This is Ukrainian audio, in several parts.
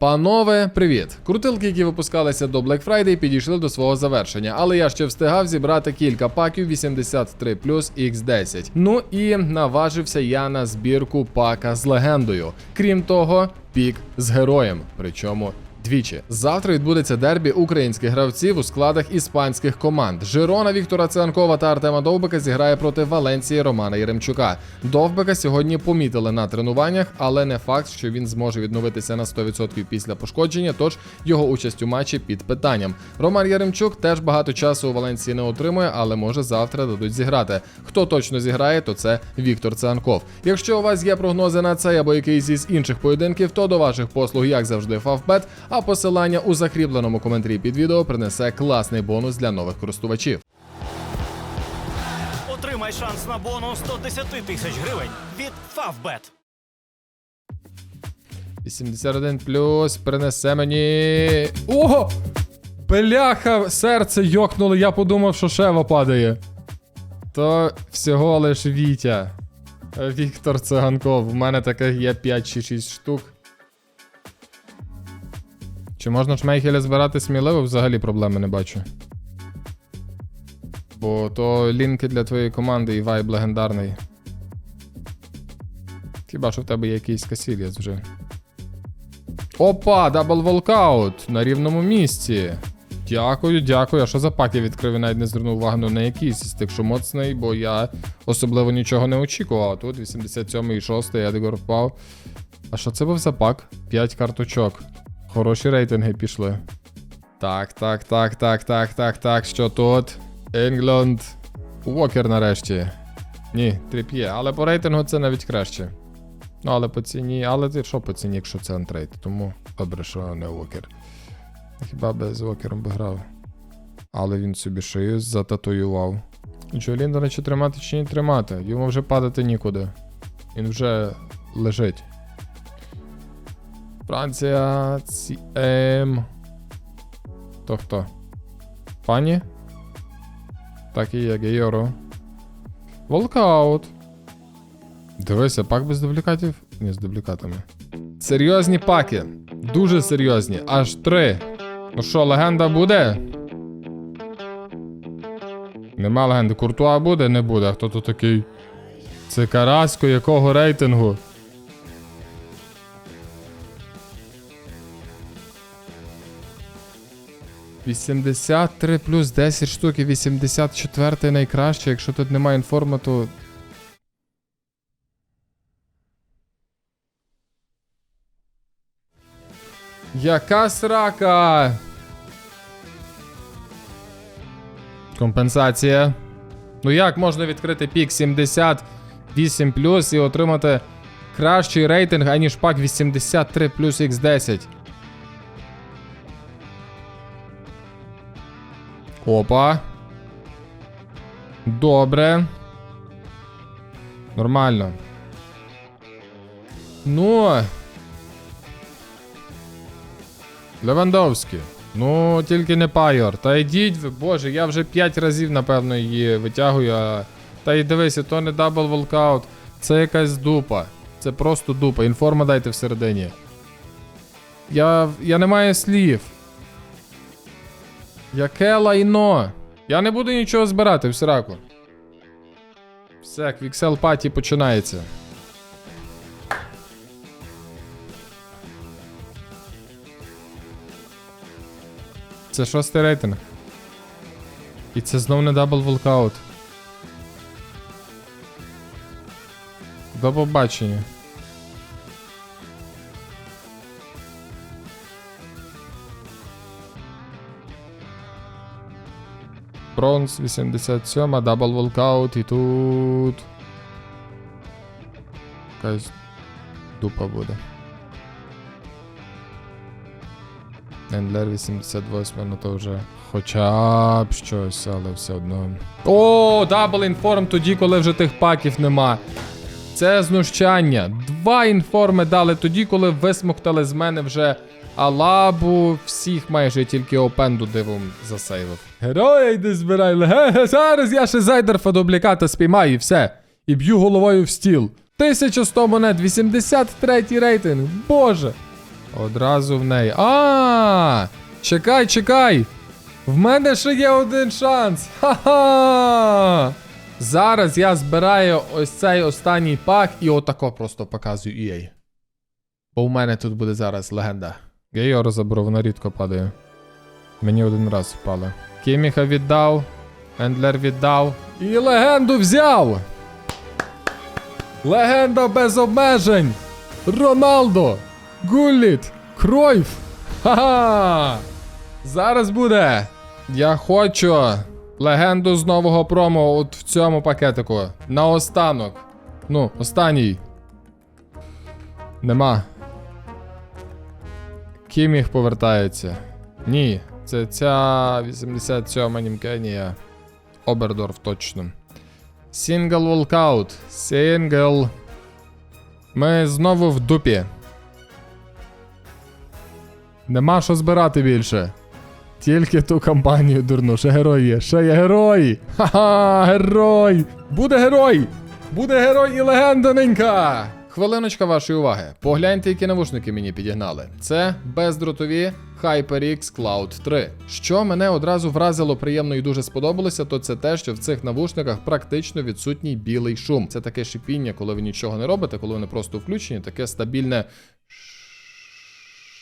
Панове, привіт! Крутилки, які випускалися до Black Friday, підійшли до свого завершення, але я ще встигав зібрати кілька паків 83 X10. Ну і наважився я на збірку пака з легендою. Крім того, пік з героєм. Причому. Двічі завтра відбудеться дербі українських гравців у складах іспанських команд. Жирона Віктора Циганкова та Артема Довбика зіграє проти Валенції Романа Єремчука. Довбика сьогодні помітили на тренуваннях, але не факт, що він зможе відновитися на 100% після пошкодження. Тож його участь у матчі під питанням. Роман Яремчук теж багато часу у Валенції не отримує, але може завтра дадуть зіграти. Хто точно зіграє, то це Віктор Циганков. Якщо у вас є прогнози на цей або якийсь із інших поєдинків, то до ваших послуг, як завжди, Фавбет, а посилання у закріпленому коментарі під відео принесе класний бонус для нових користувачів. Отримай шанс на бонус 110 тисяч гривень від Favbet. 81 плюс принесе мені. Ого! Бляха, серце йокнуло, я подумав, що шева падає. То всього лиш Вітя. Віктор Циганков. У мене таких є 5 чи 6 штук. Чи можна шмейхеля збирати сміливо? Взагалі проблеми не бачу. Бо то лінки для твоєї команди і вайб легендарний. Хіба що в тебе є якийсь касіліс вже. Опа, дабл волкаут на рівному місці. Дякую, дякую. А що за я відкрив і навіть не звернув увагу на якийсь з тих, що моцний, бо я особливо нічого не очікував. Тут 87 і 6 Едгар впав. А що це був за пак? 5 карточок. Хороші рейтинги пішли. Так, так, так, так, так, так, так. Що тут? Інгланд. Уокер нарешті. Ні, тріп'є, але по рейтингу це навіть краще. Ну, але по ціні, але ти що по ціні, якщо це антрейд, тому добре, що не Уокер. Хіба би з Уокером би грав. Але він собі шию зататуював. Джо до речі, тримати чи не тримати? Йому вже падати нікуди. Він вже лежить. Франція CM. То хто? Пані? Так і є, Гейоро. Волкаут. Дивися, пак без дублікатів? Ні, з дублікатами. Серйозні паки. Дуже серйозні. Аж три. Ну що, легенда буде? Нема легенди. Куртуа буде? Не буде. А хто тут такий? Це Карасько, якого рейтингу? Вісімдесят три плюс 10 штук і 84 найкраще. Якщо тут немає інформату, Яка срака? Компенсація. Ну як можна відкрити пік 78 плюс і отримати кращий рейтинг, аніж пак 83 плюс X10? Опа. Добре. Нормально. Ну. Левандовський. Ну, тільки не пайор. Та йдіть ви, боже, я вже 5 разів, напевно, її витягую. А... Та й дивися, то не дабл волкаут. Це якась дупа. Це просто дупа. Інформа дайте всередині. Я. Я не маю слів. Яке лайно? Я не буду нічого збирати в сраку. Все, квіксел паті починається. Це шостий рейтинг. І це знов не дабл волкаут. До побачення. Бронз 87, дабл волкаут і тут. Якась дупа буде. Ендлер 88, ну то вже хоча б щось, але все одно. О, дабл інформ тоді, коли вже тих паків нема. Це знущання. Два інформи дали тоді, коли висмоктали з мене вже Алабу, всіх майже тільки опенду дивом засейвив. Героя йди збирай, леге, зараз я ще зайдерфа дубліката спіймаю і все. І б'ю головою в стіл. 1100 монет, 83 рейтинг, боже. Одразу в неї. А! Чекай, чекай! В мене ще є один шанс. Ха-ха! Зараз я збираю ось цей останній пак і отако просто показую EA. Бо у мене тут буде зараз легенда. Я його розобрав, вона рідко падає. Мені один раз впало. Кіміха віддав, Ендлер віддав. І легенду взяв! Легенда без обмежень! Роналдо! Гуліт! Кройф! Ха-ха! Зараз буде! Я хочу легенду з нового промо от в цьому пакетику. Наостанок. Ну, останній. Нема. Кіміх повертається. Ні, це ця 87 Німкенія. Обердорф точно. Сінгл волкаут. Сінгл. Ми знову в дупі. Нема що збирати більше. Тільки ту кампанію дурну. Ще герой є. Ще є герой. Ха-ха, герой. Буде герой. Буде герой і легенда ненька. Хвилиночка вашої уваги. Погляньте, які навушники мені підігнали. Це бездротові HyperX Cloud 3. Що мене одразу вразило приємно і дуже сподобалося, то це те, що в цих навушниках практично відсутній білий шум. Це таке шипіння, коли ви нічого не робите, коли вони просто включені, таке стабільне.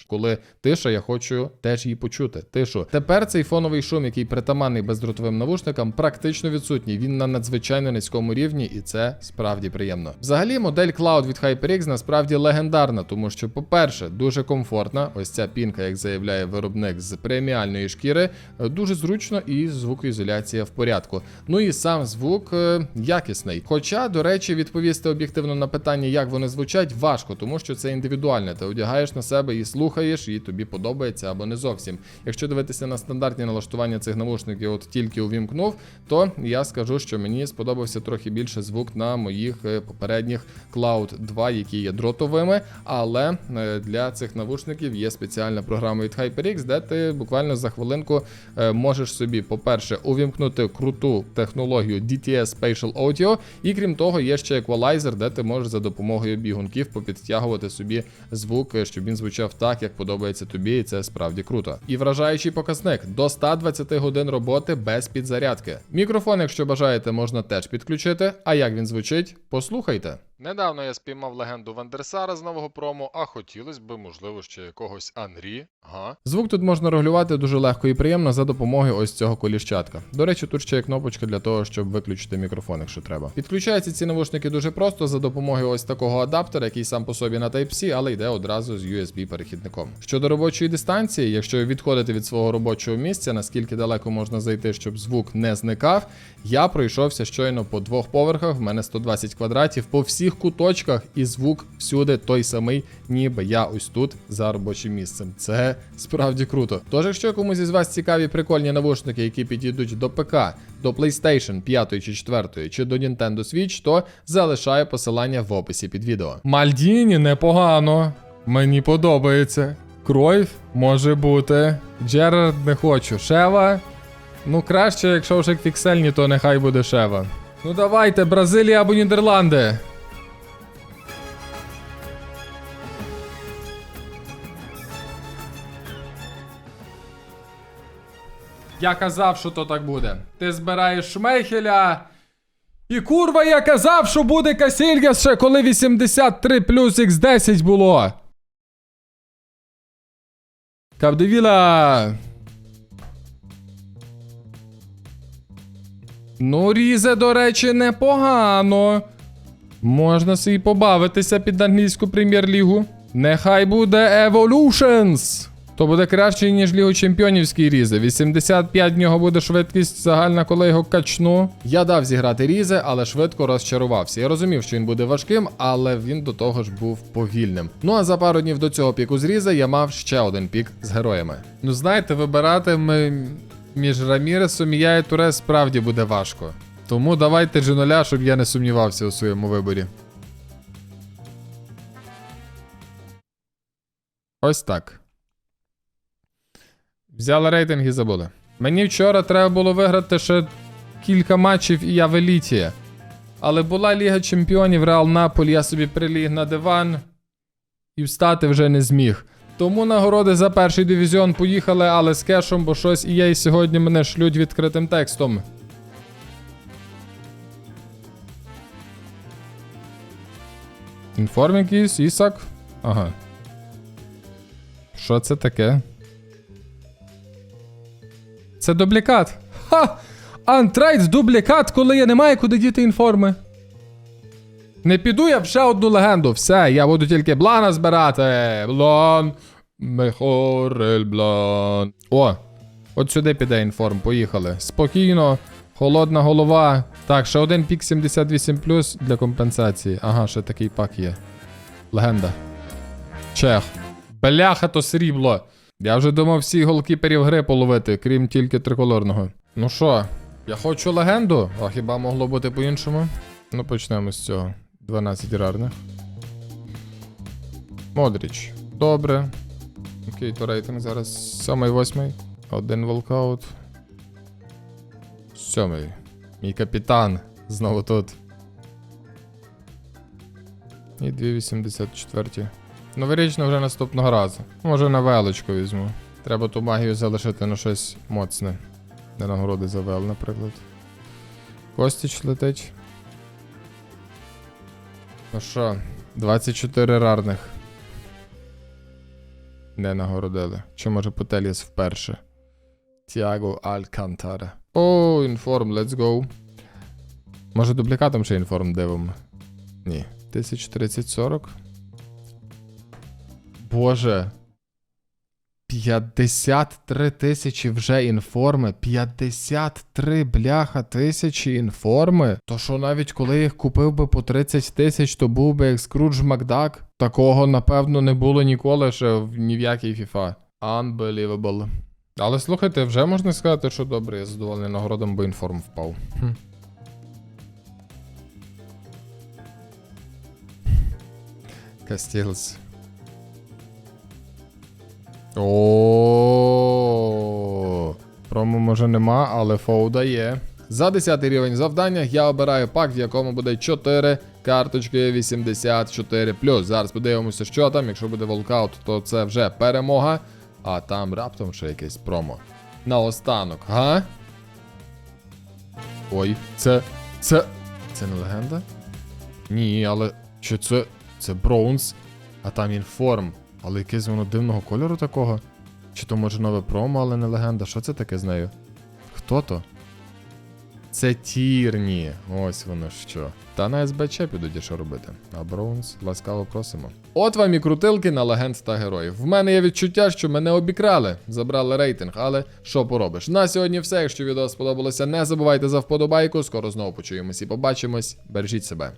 Коли тиша, я хочу теж її почути. Тишу. Тепер цей фоновий шум, який притаманний бездротовим навушникам, практично відсутній. Він на надзвичайно низькому рівні, і це справді приємно. Взагалі, модель Cloud від HyperX насправді легендарна, тому що, по-перше, дуже комфортна. Ось ця пінка, як заявляє виробник з преміальної шкіри, е, дуже зручно і звукоізоляція в порядку. Ну і сам звук е, якісний. Хоча, до речі, відповісти об'єктивно на питання, як вони звучать, важко, тому що це індивідуальне. Ти одягаєш на себе і слухаєш, і тобі подобається або не зовсім. Якщо дивитися на стандартні налаштування цих навушників, от тільки увімкнув, то я скажу, що мені сподобався трохи більше звук на моїх е, попередніх Cloud 2, які є дротовими. Але е, для цих навушників є спеціальна програма від HyperX, де ти буквально за хвилинку е, можеш собі, по-перше, увімкнути круту технологію DTS Spatial Audio, і крім того, є ще еквалайзер, де ти можеш за допомогою бігунків попідтягувати собі звук, щоб він звучав так, як подобається тобі, і це справді круто. І вражаючий показник до 120 годин роботи без підзарядки. Мікрофон, якщо бажаєте, можна теж підключити. А як він звучить, послухайте. Недавно я спіймав легенду Вандерсара з нового промо, а хотілося б, можливо, ще якогось Анрі. Ага. Звук тут можна регулювати дуже легко і приємно за допомогою ось цього коліщатка. До речі, тут ще є кнопочка для того, щоб виключити мікрофон, якщо треба. Підключаються ці навушники дуже просто за допомогою ось такого адаптера, який сам по собі на Type-C, але йде одразу з USB-перехідником. Щодо робочої дистанції, якщо відходити від свого робочого місця, наскільки далеко можна зайти, щоб звук не зникав, я пройшовся щойно по двох поверхах, в мене 120 квадратів, по всіх куточках, і звук всюди той самий, ніби я ось тут за робочим місцем. Це справді круто. Тож, якщо комусь із вас цікаві прикольні навушники, які підійдуть до ПК, до PlayStation 5 чи 4 чи до Nintendo Switch, то залишаю посилання в описі під відео. Мальдіні непогано. Мені подобається. Кройф може бути. Джерард не хочу. Шева. Ну, краще, якщо вже піксельні, то нехай буде Шева. Ну давайте, Бразилія або Нідерланди. Я казав, що то так буде. Ти збираєш Шмейхеля. І курва, я казав, що буде Касільгас ще коли 83 плюс Х10 було. Кавдевіла. Ну, різе, до речі, непогано. Можна собі побавитися під англійську прем'єр-лігу. Нехай буде Evolutions. То буде краще, ніж Лігу Чемпіонівський різе. 85 в нього буде швидкість загальна, коли його качну. Я дав зіграти різе, але швидко розчарувався. Я розумів, що він буде важким, але він до того ж був повільним. Ну а за пару днів до цього піку з різе я мав ще один пік з героями. Ну знаєте, вибирати ми між Раміресом і я і Туре справді буде важко. Тому давайте Джиноля, щоб я не сумнівався у своєму виборі. Ось так. Взяли рейтинг і забули. Мені вчора треба було виграти ще кілька матчів, і я в еліті. Але була Ліга Чемпіонів, Реал Наполі, я собі приліг на диван і встати вже не зміг. Тому нагороди за перший дивізіон поїхали, але з кешом, бо щось EA сьогодні мене шлють відкритим текстом. Інформ якийсь, Ісак. Ага. Що це таке? Це дублікат. Ха! Антрайт дублікат, коли я не маю куди діти інформи. Не піду я в ще одну легенду. Все, я буду тільки блана збирати. Блан. Мехорель блан. О, от сюди піде інформ. Поїхали. Спокійно. Холодна голова. Так, ще один пік 78 для компенсації. Ага, ще такий пак є. Легенда. Чех. Бляха то срібло. Я вже думав всі голкіперів гри половити, крім тільки триколорного. Ну що, я хочу легенду, а хіба могло бути по-іншому? Ну почнемо з цього. 12 рарних. Модріч. Добре. Окей, то рейтинг зараз 7-8. Один волкаут. Сьомий. Мій капітан. Знову тут. І 284. Новорічно вже наступного разу. Може на велочку візьму. Треба ту магію залишити на щось моцне. Де нагороди за вел, наприклад. Костіч летить. Ну що, 24 рарних. Не нагородили. Чи може Потеліс вперше? Тіаго Алькантара. О, інформ, let's go. Може дублікатом ще інформ дивимо? Ні. 1030-40. Боже. 53 тисячі вже інформи. 53 бляха тисячі інформи. То що навіть коли їх купив би по 30 тисяч, то був би як Скрудж Макдак. Такого, напевно, не було ніколи ще в ні в якій FIFA. Unbelievable. Але слухайте, вже можна сказати, що добре, я задоволений нагородом, бо інформ впав. Хм. Кастілс. О, промо може нема, але фоуда є. За 10 рівень завдання я обираю пак, в якому буде 4 карточки 84 Зараз подивимося, що там. Якщо буде волкаут, то це вже перемога. А там раптом ще якесь промо. Наостанок, га? Ой, це. Це. Це не легенда? Ні, але. Чи це. Це бронз, а там інформ. Але якесь воно дивного кольору такого. Чи то може нове промо, але не легенда. Що це таке з нею? Хто то? Це тірні. Ось воно що. Та на СБЧ підуть що робити. А Броунс, ласкаво просимо. От вам і крутилки на легенд та героїв. В мене є відчуття, що мене обікрали, забрали рейтинг, але що поробиш? На сьогодні все. Якщо відео сподобалося, не забувайте за вподобайку. Скоро знову почуємось і побачимось. Бережіть себе.